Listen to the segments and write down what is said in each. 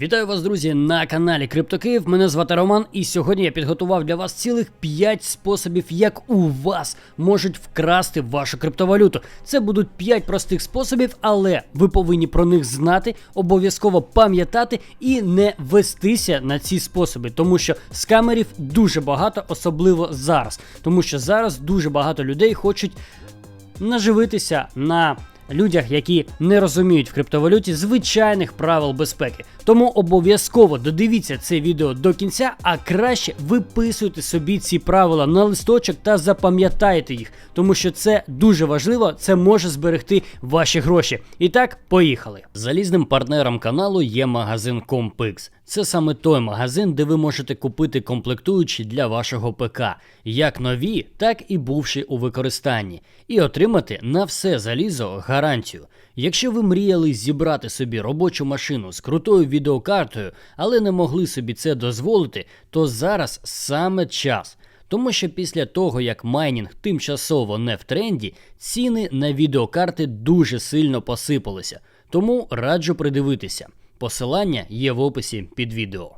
Вітаю вас, друзі, на каналі CryptoKiv. Мене звати Роман, і сьогодні я підготував для вас цілих 5 способів, як у вас можуть вкрасти вашу криптовалюту. Це будуть 5 простих способів, але ви повинні про них знати, обов'язково пам'ятати і не вестися на ці способи, тому що скамерів дуже багато, особливо зараз. Тому що зараз дуже багато людей хочуть наживитися на людях, які не розуміють в криптовалюті звичайних правил безпеки. Тому обов'язково додивіться це відео до кінця, а краще виписуйте собі ці правила на листочок та запам'ятайте їх, тому що це дуже важливо, це може зберегти ваші гроші. І так, поїхали. Залізним партнером каналу є магазин Compix. Це саме той магазин, де ви можете купити комплектуючі для вашого ПК, як нові, так і бувші у використанні, і отримати на все залізо гарантію. Якщо ви мріяли зібрати собі робочу машину з крутою відеокартою, але не могли собі це дозволити, то зараз саме час. Тому що після того, як майнінг тимчасово не в тренді, ціни на відеокарти дуже сильно посипалися. Тому раджу придивитися. Посилання є в описі під відео.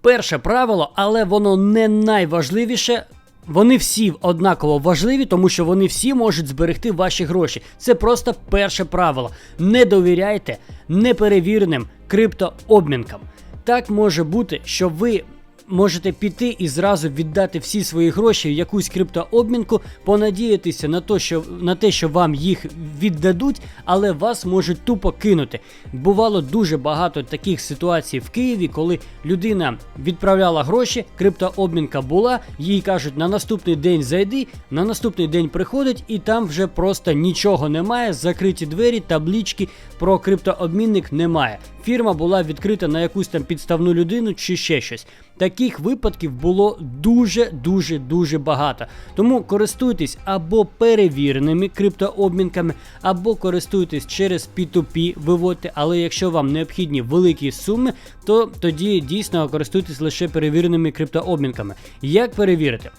Перше правило, але воно не найважливіше. Вони всі однаково важливі, тому що вони всі можуть зберегти ваші гроші. Це просто перше правило. Не довіряйте неперевіреним криптообмінкам. Так може бути, що ви можете піти і зразу віддати всі свої гроші в якусь криптообмінку, понадіятися на те, що на те, що вам їх віддадуть, але вас можуть тупо кинути. Бувало дуже багато таких ситуацій в Києві, коли людина відправляла гроші, криптообмінка була, їй кажуть, на наступний день зайди, на наступний день приходить, і там вже просто нічого немає. Закриті двері, таблічки про криптообмінник немає. Фірма була відкрита на якусь там підставну людину чи ще щось. Таких випадків було дуже дуже дуже багато. Тому користуйтесь або перевіреними криптообмінками, або користуйтесь через P2P, виводьте. Але якщо вам необхідні великі суми, то тоді дійсно користуйтесь лише перевіреними криптообмінками. Як перевірити?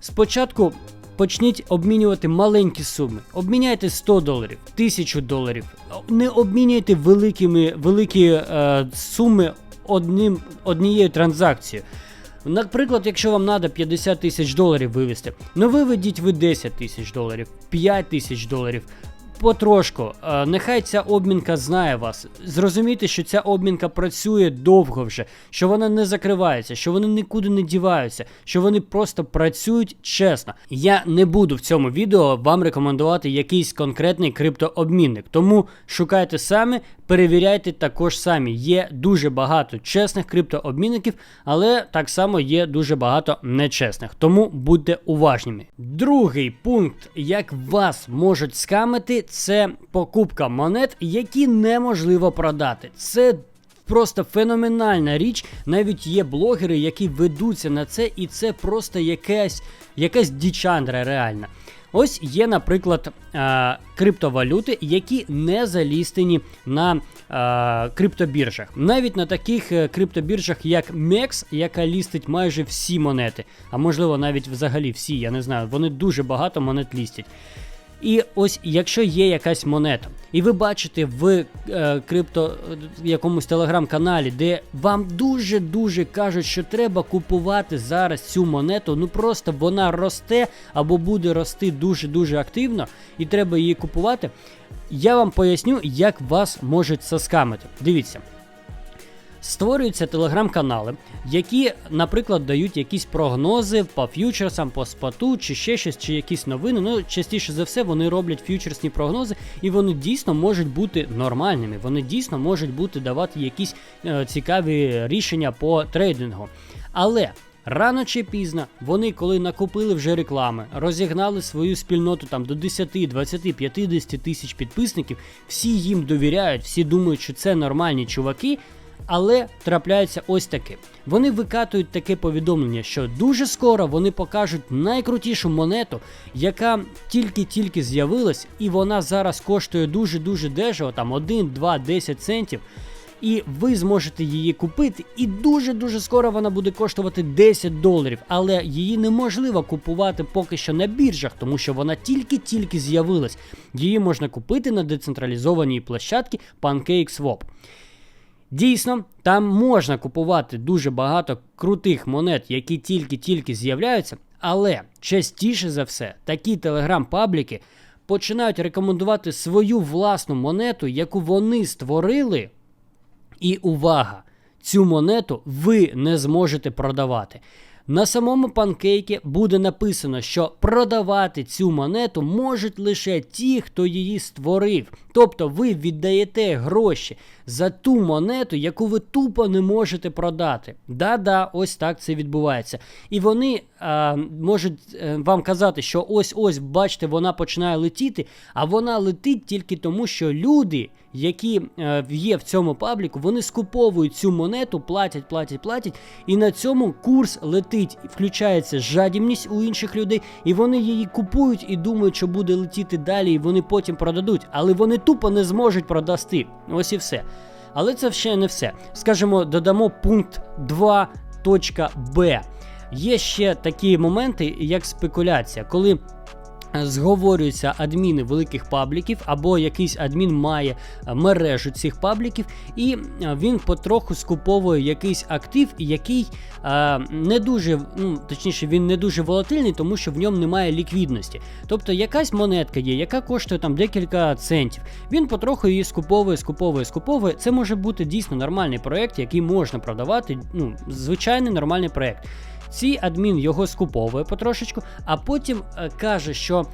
Спочатку. Почніть обмінювати маленькі суми. Обміняйте 100 доларів, 1000 доларів. Не обмінюйте великими, великі е, суми одним, однією транзакцією. Наприклад, якщо вам треба 50 тисяч доларів вивести, ну виведіть ви 10 тисяч доларів, 5 тисяч доларів. Потрошку, Е, нехай ця обмінка знає вас. Зрозумійте, що ця обмінка працює довго вже, що вона не закривається, що вони нікуди не діваються, що вони просто працюють чесно. Я не буду в цьому відео вам рекомендувати якийсь конкретний криптообмінник, тому шукайте самі, перевіряйте також самі. Є дуже багато чесних криптообмінників, але так само є дуже багато нечесних. Тому будьте уважними. Другий пункт, як вас можуть скамити, це покупка монет, які неможливо продати. Це Просто феноменальна річ. Навіть є блогери, які ведуться на це, і це просто якась, якась дічандра реальна. Ось є, наприклад, криптовалюти, які не залістені на криптобіржах. Навіть на таких е, криптобіржах, як MEX, яка лістить майже всі монети, а можливо навіть взагалі всі, я не знаю, вони дуже багато монет лістять. І ось якщо є якась монета, і ви бачите в е, крипто якомусь телеграм-каналі, де вам дуже-дуже кажуть, що треба купувати зараз цю монету, ну просто вона росте або буде рости дуже-дуже активно, і треба її купувати. Я вам поясню, як вас можуть заскамити. Дивіться. Створюються телеграм-канали, які, наприклад, дають якісь прогнози по ф'ючерсам, по споту, чи ще щось, чи якісь новини. Ну, частіше за все, вони роблять ф'ючерсні прогнози, і вони дійсно можуть бути нормальними. Вони дійсно можуть бути давати якісь е, цікаві рішення по трейдингу. Але. Рано чи пізно вони, коли накупили вже реклами, розігнали свою спільноту там до 10, 20, 50 тисяч підписників, всі їм довіряють, всі думають, що це нормальні чуваки. Але трапляється ось таке. Вони викатують таке повідомлення, що дуже скоро вони покажуть найкрутішу монету, яка тільки-тільки з'явилась, і вона зараз коштує дуже-дуже дешево, там 1, 2, 10 центів. І ви зможете її купити, і дуже-дуже скоро вона буде коштувати 10 доларів. Але її неможливо купувати поки що на біржах, тому що вона тільки-тільки з'явилась. Її можна купити на децентралізованій площадці PancakeSwap. Дійсно, там можна купувати дуже багато крутих монет, які тільки-тільки з'являються, але частіше за все такі телеграм-пабліки починають рекомендувати свою власну монету, яку вони створили. І увага! Цю монету ви не зможете продавати. На самому панкейкі буде написано, що продавати цю монету можуть лише ті, хто її створив. Тобто ви віддаєте гроші за ту монету, яку ви тупо не можете продати. Да-да, ось так це відбувається. І вони а, можуть е, вам казати, що ось-ось, бачите, вона починає летіти, а вона летить тільки тому, що люди які е, є в цьому пабліку, вони скуповують цю монету, платять, платять, платять, і на цьому курс летить, включається жадібність у інших людей, і вони її купують і думають, що буде летіти далі, і вони потім продадуть, але вони тупо не зможуть продасти. Ось і все. Але це ще не все. Скажімо, додамо пункт 2.b. Є ще такі моменти, як спекуляція, коли Зговорюються адміни великих пабліків, або якийсь адмін має е, мережу цих пабліків, і е, він потроху скуповує якийсь актив, який е, не дуже, ну точніше, він не дуже волатильний, тому що в ньому немає ліквідності. Тобто якась монетка є, яка коштує там декілька центів. Він потроху її скуповує, скуповує, скуповує. Це може бути дійсно нормальний проект, який можна продавати. Ну, звичайний нормальний проект. Цей адмін його скуповує потрошечку, а потім е, каже, що.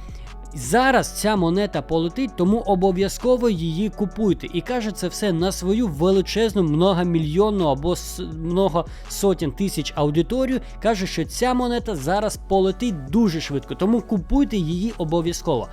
Зараз ця монета полетить, тому обов'язково її купуйте. І каже це все на свою величезну многомільйонну або много сотень тисяч аудиторію. Каже, що ця монета зараз полетить дуже швидко, тому купуйте її обов'язково.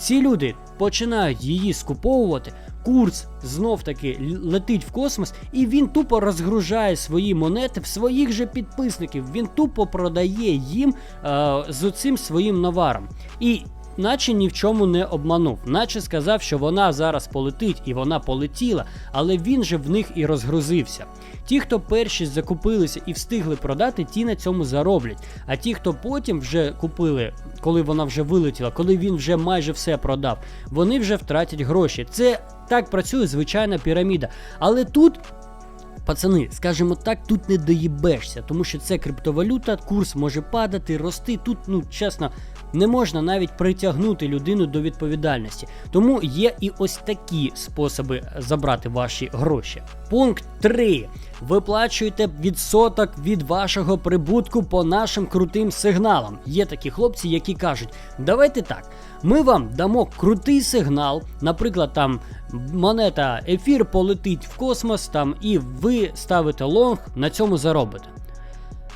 Ці люди починають її скуповувати, курс знов таки летить в космос, і він тупо розгружає свої монети в своїх же підписників. Він тупо продає їм е, з цим своїм наваром. І Наче ні в чому не обманув, наче сказав, що вона зараз полетить і вона полетіла, але він же в них і розгрузився. Ті, хто перші закупилися і встигли продати, ті на цьому зароблять. А ті, хто потім вже купили, коли вона вже вилетіла, коли він вже майже все продав, вони вже втратять гроші. Це так працює звичайна піраміда. Але тут. Пацани, скажімо так, тут не доїбешся, тому що це криптовалюта, курс може падати, рости. Тут, ну чесно, не можна навіть притягнути людину до відповідальності. Тому є і ось такі способи забрати ваші гроші. Пункт 3. Виплачуйте відсоток від вашого прибутку по нашим крутим сигналам. Є такі хлопці, які кажуть, давайте так. Ми вам дамо крутий сигнал, наприклад, там монета ефір полетить в космос, там і ви ставите лонг, на цьому заробите.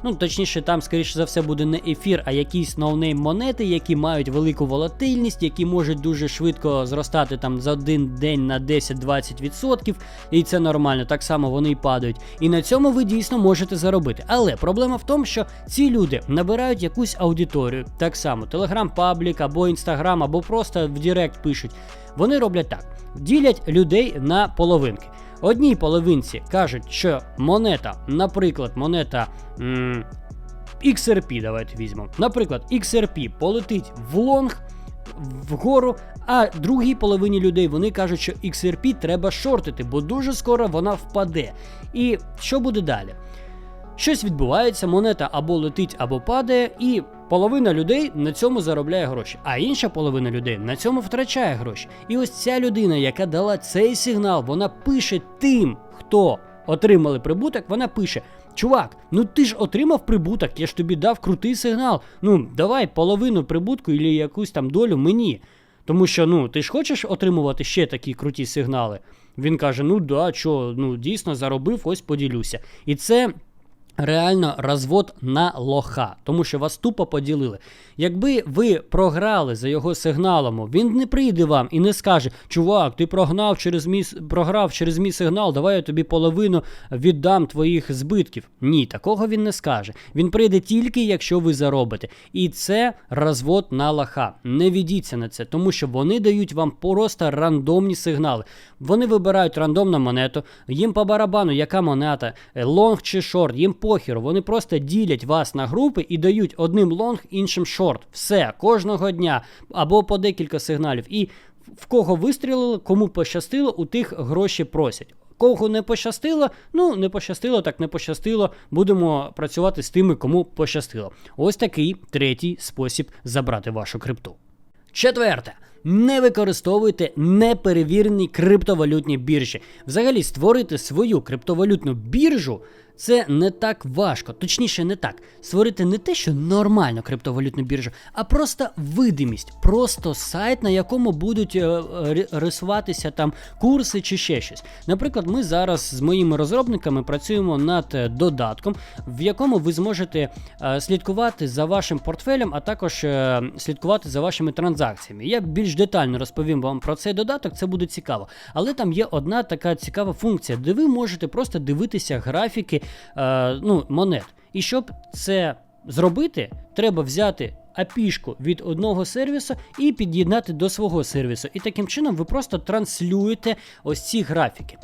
Ну, точніше, там, скоріше за все, буде не ефір, а якісь ноунейм монети, які мають велику волатильність, які можуть дуже швидко зростати там за один день на 10-20%. І це нормально, так само вони й падають. І на цьому ви дійсно можете заробити. Але проблема в тому, що ці люди набирають якусь аудиторію, так само телеграм-паблік або інстаграм, або просто в Директ пишуть. Вони роблять так: ділять людей на половинки. Одній половинці кажуть, що монета, наприклад, монета м XRP, давайте візьмемо. Наприклад, XRP полетить в лонг вгору, а другій половині людей вони кажуть, що XRP треба шортити, бо дуже скоро вона впаде. І що буде далі? Щось відбувається, монета або летить, або падає, і половина людей на цьому заробляє гроші, а інша половина людей на цьому втрачає гроші. І ось ця людина, яка дала цей сигнал, вона пише тим, хто отримали прибуток, вона пише: Чувак, ну ти ж отримав прибуток, я ж тобі дав крутий сигнал. Ну, давай половину прибутку і якусь там долю мені. Тому що ну ти ж хочеш отримувати ще такі круті сигнали. Він каже: Ну да, що, ну дійсно заробив, ось поділюся. І це. Реально розвод на лоха, тому що вас тупо поділили. Якби ви програли за його сигналом, він не прийде вам і не скаже: Чувак, ти прогнав через мій програв через мій сигнал, давай я тобі половину віддам твоїх збитків. Ні, такого він не скаже. Він прийде тільки, якщо ви заробите. І це розвод на лоха. Не відіться на це, тому що вони дають вам просто рандомні сигнали. Вони вибирають рандомну монету, їм по барабану, яка монета, лонг чи шорт, їм похеру. Вони просто ділять вас на групи і дають одним лонг, іншим шорт. Все, кожного дня або по декілька сигналів. І в кого вистрілили, кому пощастило, у тих гроші просять. Кого не пощастило, ну не пощастило, так не пощастило. Будемо працювати з тими, кому пощастило. Ось такий третій спосіб забрати вашу крипту. Четверте. Не використовуйте неперевірені криптовалютні біржі. Взагалі, створити свою криптовалютну біржу це не так важко. Точніше, не так. Створити не те, що нормальну криптовалютну біржу, а просто видимість, просто сайт, на якому будуть е, е, рисуватися там курси чи ще щось. Наприклад, ми зараз з моїми розробниками працюємо над е, додатком, в якому ви зможете слідкувати за вашим портфелем, а також слідкувати за вашими транзакціями. Я більш детально розповім вам про цей додаток, це буде цікаво. Але там є одна така цікава функція, де ви можете просто дивитися графіки е, ну, монет. І щоб це зробити, треба взяти API-шку від одного сервісу і під'єднати до свого сервісу. І таким чином ви просто транслюєте ось ці графіки.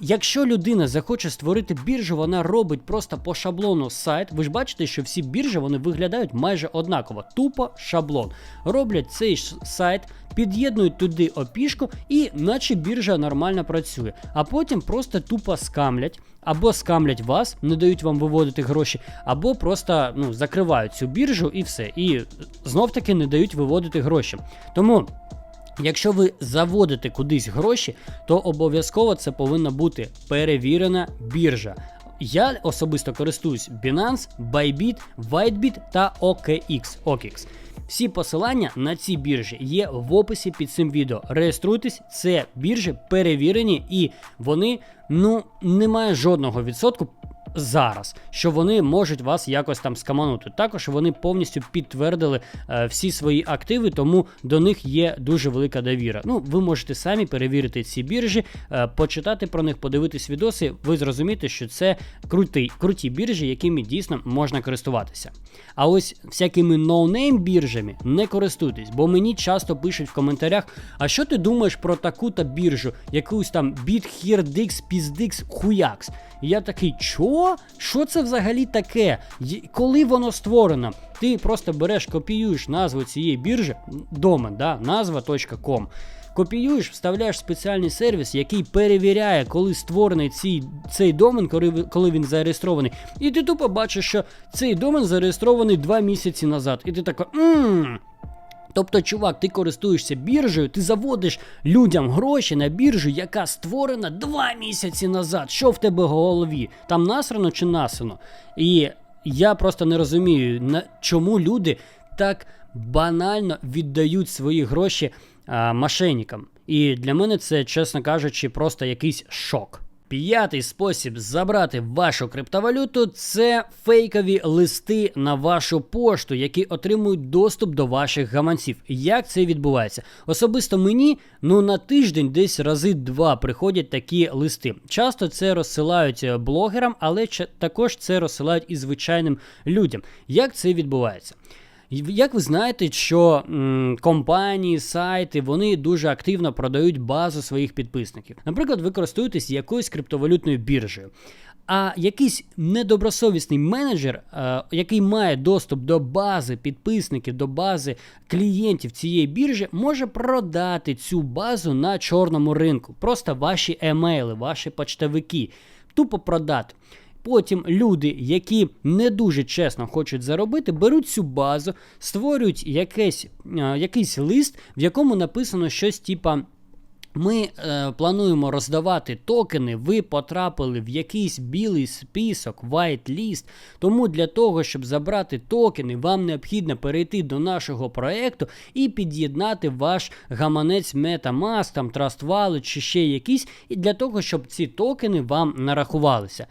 Якщо людина захоче створити біржу, вона робить просто по шаблону сайт. Ви ж бачите, що всі біржі вони виглядають майже однаково, тупо шаблон. Роблять цей сайт, під'єднують туди опішку, і наче біржа нормально працює. А потім просто тупо скамлять, або скамлять вас, не дають вам виводити гроші, або просто ну, закривають цю біржу і все. І знов таки не дають виводити гроші. Тому. Якщо ви заводите кудись гроші, то обов'язково це повинна бути перевірена біржа. Я особисто користуюсь Binance, Bybit, Whitebit та OKX. OKX. Всі посилання на ці біржі є в описі під цим відео. Реєструйтесь, це біржі перевірені і вони ну немає жодного відсотку зараз, що вони можуть вас якось там скаманути. Також вони повністю підтвердили е, всі свої активи, тому до них є дуже велика довіра. Ну, ви можете самі перевірити ці біржі, е, почитати про них, подивитись відоси. Ви зрозумієте, що це круті, круті біржі, якими дійсно можна користуватися. А ось всякими ноунейм біржами не користуйтесь, бо мені часто пишуть в коментарях: а що ти думаєш про таку-то біржу, якусь там BitHereDix, PizDix, Хуякс? Я такий, чо? Що це взагалі таке? Коли воно створено? Ти просто береш, копіюєш назву цієї біржі, домен, да, назва.com. Копіюєш, вставляєш спеціальний сервіс, який перевіряє, коли створений цей цей домен, коли він зареєстрований. І ти тупо бачиш, що цей домен зареєстрований два місяці назад. І ти така. Тобто, чувак, ти користуєшся біржею, ти заводиш людям гроші на біржу, яка створена два місяці назад. Що в тебе в голові? Там насрано чи насрано? І я просто не розумію, на чому люди так банально віддають свої гроші а, мошенникам. І для мене це, чесно кажучи, просто якийсь шок. П'ятий спосіб забрати вашу криптовалюту це фейкові листи на вашу пошту, які отримують доступ до ваших гаманців. Як це відбувається? Особисто мені ну на тиждень десь рази два приходять такі листи. Часто це розсилають е, блогерам, але також це розсилають і звичайним людям. Як це відбувається? Як ви знаєте, що м, компанії, сайти вони дуже активно продають базу своїх підписників. Наприклад, ви користуєтесь якоюсь криптовалютною біржею. А якийсь недобросовісний менеджер, е, який має доступ до бази підписників, до бази клієнтів цієї біржі, може продати цю базу на чорному ринку. Просто ваші емейли, ваші почтовики. Тупо продати. Потім люди, які не дуже чесно хочуть заробити, беруть цю базу, створюють якийсь, е, якийсь лист, в якому написано щось типа. Ми е, плануємо роздавати токени, ви потрапили в якийсь білий список, white list. Тому для того, щоб забрати токени, вам необхідно перейти до нашого проекту і під'єднати ваш гаманець MetaMask, там Trust Wallet чи ще якийсь, і для того, щоб ці токени вам нарахувалися.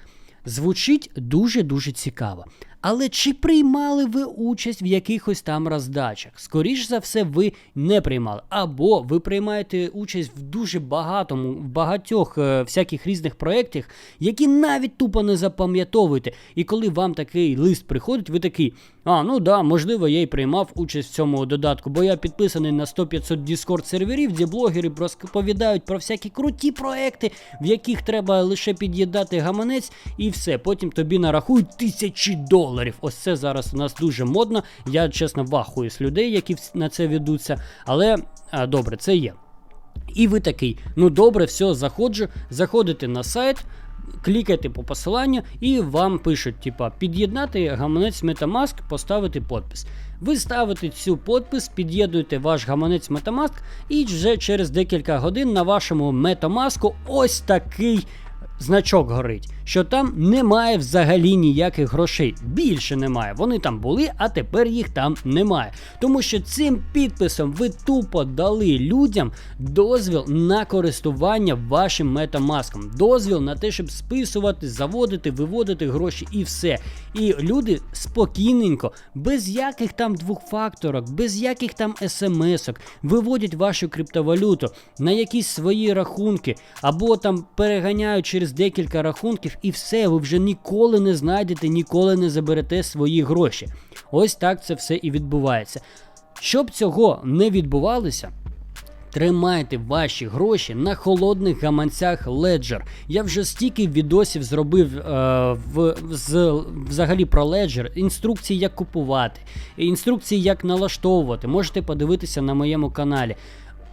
Звучить дуже-дуже цікаво. Але чи приймали ви участь в якихось там роздачах? Скоріш за все, ви не приймали. Або ви приймаєте участь в дуже багатому, в багатьох е, всяких різних проєктах, які навіть тупо не запам'ятовуєте. І коли вам такий лист приходить, ви такий, а, ну да, можливо, я й приймав участь в цьому додатку, бо я підписаний на 100-500 Discord серверів, де блогери розповідають про всякі круті проекти, в яких треба лише під'їдати гаманець, і все. Потім тобі нарахують тисячі доларів. Ось це зараз у нас дуже модно. Я чесно вахую з людей, які на це ведуться. Але а, добре, це є. І ви такий, ну добре, все, заходжу, заходите на сайт, клікаєте по посиланню, і вам пишуть, типа, під'єднати гаманець Metamask, поставити подпис. Ви ставите цю подпис, під'єднуєте ваш гаманець Metamask, і вже через декілька годин на вашому Metamask ось такий значок горить, що там немає взагалі ніяких грошей. Більше немає. Вони там були, а тепер їх там немає. Тому що цим підписом ви тупо дали людям дозвіл на користування вашим метамаском. Дозвіл на те, щоб списувати, заводити, виводити гроші і все. І люди спокійненько, без яких там двохфакторок, без яких там смс-ок, виводять вашу криптовалюту на якісь свої рахунки, або там переганяють через декілька рахунків, і все, ви вже ніколи не знайдете, ніколи не заберете свої гроші. Ось так це все і відбувається. Щоб цього не відбувалося. Тримайте ваші гроші на холодних гаманцях Ledger. Я вже стільки відосів зробив е, в, з, взагалі про Ledger, інструкції, як купувати, інструкції, як налаштовувати. Можете подивитися на моєму каналі.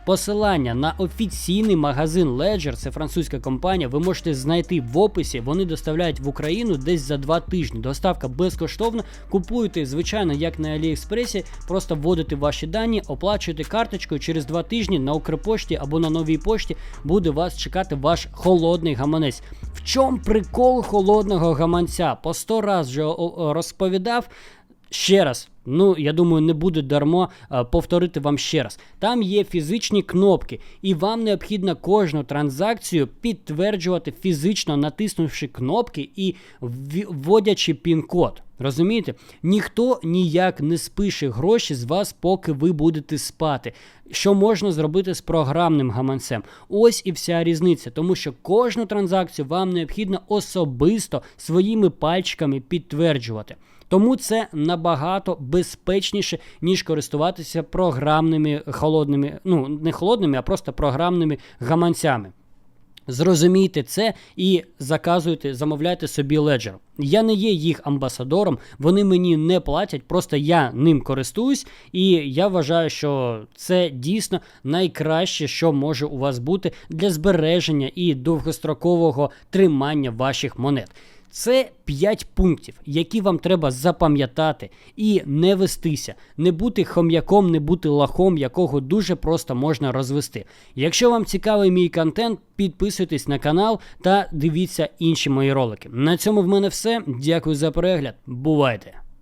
Посилання на офіційний магазин Ledger, це французька компанія, ви можете знайти в описі. Вони доставляють в Україну десь за два тижні. Доставка безкоштовна. Купуєте, звичайно, як на Аліекспресі, просто вводите ваші дані, оплачуєте карточкою. Через два тижні на Укрпошті або на новій пошті буде вас чекати ваш холодний гаманець. В чому прикол холодного гаманця? По сто раз вже розповідав. Ще раз, ну я думаю, не буде дармо е, повторити вам ще раз. Там є фізичні кнопки, і вам необхідно кожну транзакцію підтверджувати фізично, натиснувши кнопки і вводячи пін-код. Розумієте? Ніхто ніяк не спише гроші з вас, поки ви будете спати. Що можна зробити з програмним гаманцем? Ось і вся різниця, тому що кожну транзакцію вам необхідно особисто своїми пальчиками підтверджувати. Тому це набагато безпечніше, ніж користуватися програмними холодними, ну не холодними, а просто програмними гаманцями. Зрозумійте це і заказуйте, замовляйте собі Ledger. Я не є їх амбасадором, вони мені не платять, просто я ним користуюсь, і я вважаю, що це дійсно найкраще, що може у вас бути для збереження і довгострокового тримання ваших монет. Це 5 пунктів, які вам треба запам'ятати і не вестися, не бути хом'яком, не бути лахом, якого дуже просто можна розвести. Якщо вам цікавий мій контент, підписуйтесь на канал та дивіться інші мої ролики. На цьому в мене все. Дякую за перегляд. Бувайте!